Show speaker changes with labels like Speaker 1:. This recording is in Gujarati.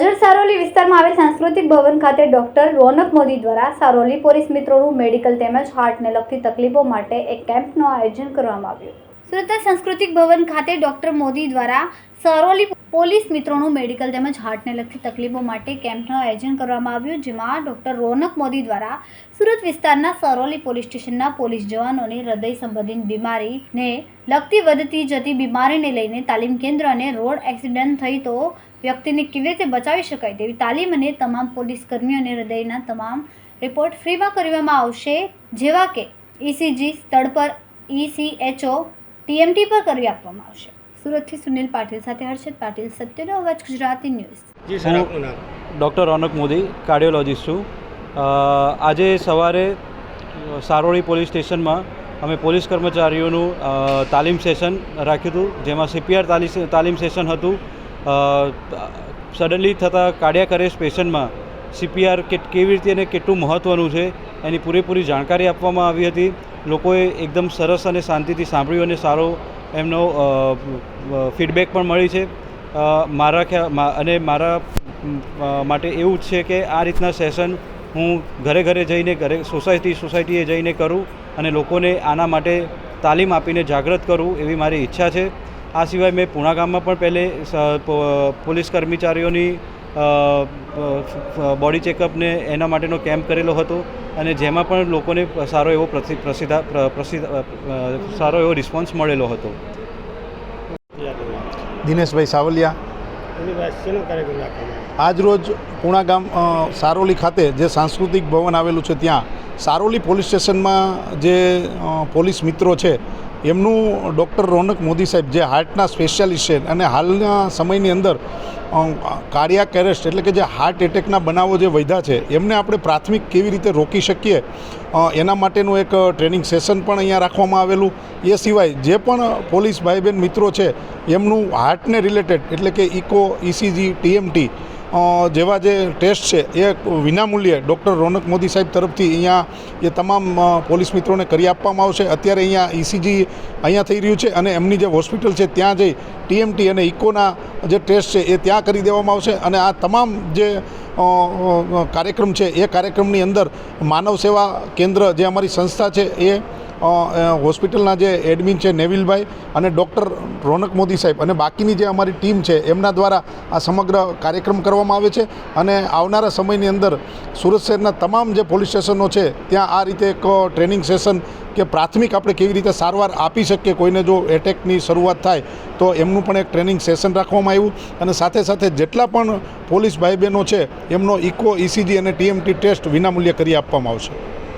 Speaker 1: આજરોડ સારોલી વિસ્તારમાં આવેલ સાંસ્કૃતિક ભવન ખાતે ડોક્ટર રોનક મોદી દ્વારા સારોલી પોલીસ મિત્રોનું મેડિકલ તેમજ હાર્ટને લગતી તકલીફો માટે એક કેમ્પનું આયોજન કરવામાં આવ્યું. સુરત સાંસ્કૃતિક ભવન ખાતે ડોક્ટર મોદી દ્વારા સારોલી પોલીસ મિત્રોનું મેડિકલ તેમજ હાર્ટને લગતી તકલીફો માટે કેમ્પનું આયોજન કરવામાં આવ્યું, જેમાં ડૉક્ટર રોનક મોદી દ્વારા સુરત વિસ્તારના સરોલી પોલીસ સ્ટેશનના પોલીસ જવાનોની હૃદય સંબંધિત બીમારીને લગતી વધતી જતી બીમારીને લઈને તાલીમ કેન્દ્ર અને રોડ એક્સિડન્ટ થઈ તો વ્યક્તિને કેવી રીતે બચાવી શકાય તેવી તાલીમ અને તમામ પોલીસ કર્મીઓને હૃદયના તમામ રિપોર્ટ ફ્રીમાં કરવામાં આવશે, જેવા કે ઇસીજી સ્થળ પર ઇસીએચઓ ટીએમટી પર કરી આપવામાં આવશે. સુરતથી સુનિલ પાટીલ સાથે હર્ષદ પાટીલ સત્યનો અવાજ ગુજરાતી ન્યૂઝ.
Speaker 2: જી સર
Speaker 3: હું- ડૉક્ટર રોનક મોદી કાર્ડિયોલોજિસ્ટ છું. આજે સવારે સારોળી પોલીસ સ્ટેશનમાં અમે પોલીસ કર્મચારીઓનું તાલીમ સેશન રાખ્યું હતું જેમાં સીપીઆર તાલી તાલીમ સેશન હતું. સડનલી થતા કાર્ડિયાક અરેસ્ટ પેશન્ટમાં સીપીઆર કે કેવી રીતે અને કેટલું મહત્ત્વનું છે એની પૂરેપૂરી જાણકારી આપવામાં આવી હતી. લોકોએ એકદમ સરસ અને શાંતિથી સાંભળ્યું અને સારો એમનો ફીડબેક પણ મળી છે. મારા અને મારા માટે એવું જ છે કે આ રીતના સેશન હું ઘરે ઘરે જઈને, ઘરે સોસાયટી, સોસાયટીએ જઈને કરું અને લોકોને આના માટે તાલીમ આપીને જાગૃત કરું એવી મારી ઈચ્છા છે. આ સિવાય મેં પૂણા ગામમાં પણ પહેલે પોલીસ કર્મચારીઓની બોડી ચેકઅપને એના માટેનો કેમ્પ કરેલો હતો. અને જેમાં પણ લોકોને સારો એવો પ્રસિદ્ધ પ્રસિદ્ધ સારો એવો રિસ્પોન્સ મળેલો હતો.
Speaker 4: દિનેશભાઈ સાવલિયા.
Speaker 2: આજ
Speaker 4: રોજ પૂણા ગામ સારોલી ખાતે જે સાંસ્કૃતિક ભવન આવેલું છે ત્યાં સારોલી પોલીસ સ્ટેશનમાં જે પોલીસ મિત્રો છે, એમનું ડૉક્ટર રોનક મોદી સાહેબ, જે હાર્ટના સ્પેશિયાલિસ્ટ છે અને હાલના સમયની અંદર કાર્ડિયાક એરેસ્ટ એટલે કે જે હાર્ટ એટેકના બનાવો જે વધ્યા છે, એમને આપણે પ્રાથમિક કેવી રીતે રોકી શકીએ? એના માટેનું એક ટ્રેનિંગ સેશન પણ અહીંયા રાખવામાં આવેલું. એ સિવાય જે પણ પોલીસ ભાઈ બહેન મિત્રો છે, એમનું હાર્ટને રિલેટેડ એટલે કે ઇકો ઇસીજી ટીએમટી જેવા જે ટેસ્ટ છે એ વિનામૂલ્યે ડૉક્ટર રોનક મોદી સાહેબ તરફથી અહીંયા એ તમામ પોલીસ મિત્રોને કરી આપવામાં આવશે. અત્યારે અહીંયા ઇસીજી અહીંયા થઈ રહ્યું છે અને એમની જે હોસ્પિટલ છે ત્યાં જઈ ટીએમટી અને ઇકોના જે ટેસ્ટ છે એ ત્યાં કરી દેવામાં આવશે. અને આ તમામ જે કાર્યક્રમ છે એ કાર્યક્રમની અંદર માનવ સેવા કેન્દ્ર જે અમારી સંસ્થા છે એ હોસ્પિટલના જે એડમિન છે નેવિલભાઈ અને ડૉક્ટર રોનક મોદી સાહેબ અને બાકીની જે અમારી ટીમ છે, એમના દ્વારા આ સમગ્ર કાર્યક્રમ કરવામાં આવે છે અને આવનારા સમયની અંદર સુરત શહેરના તમામ જે પોલીસ સ્ટેશનો છે, ત્યાં આ રીતે એક ટ્રેનિંગ સેશન કે પ્રાથમિક આપણે કેવી રીતે સારવાર આપી શકીએ, કોઈને જો એટેકની શરૂઆત થાય તો એમનું પણ એક ટ્રેનિંગ સેશન રાખવામાં આવ્યું અને સાથે સાથે જેટલા પણ પોલીસ ભાઈ બહેનો છે, એમનો ઇકો ઇસીજી અને ટીએમટી ટેસ્ટ વિનામૂલ્યે કરી આપવામાં આવશે.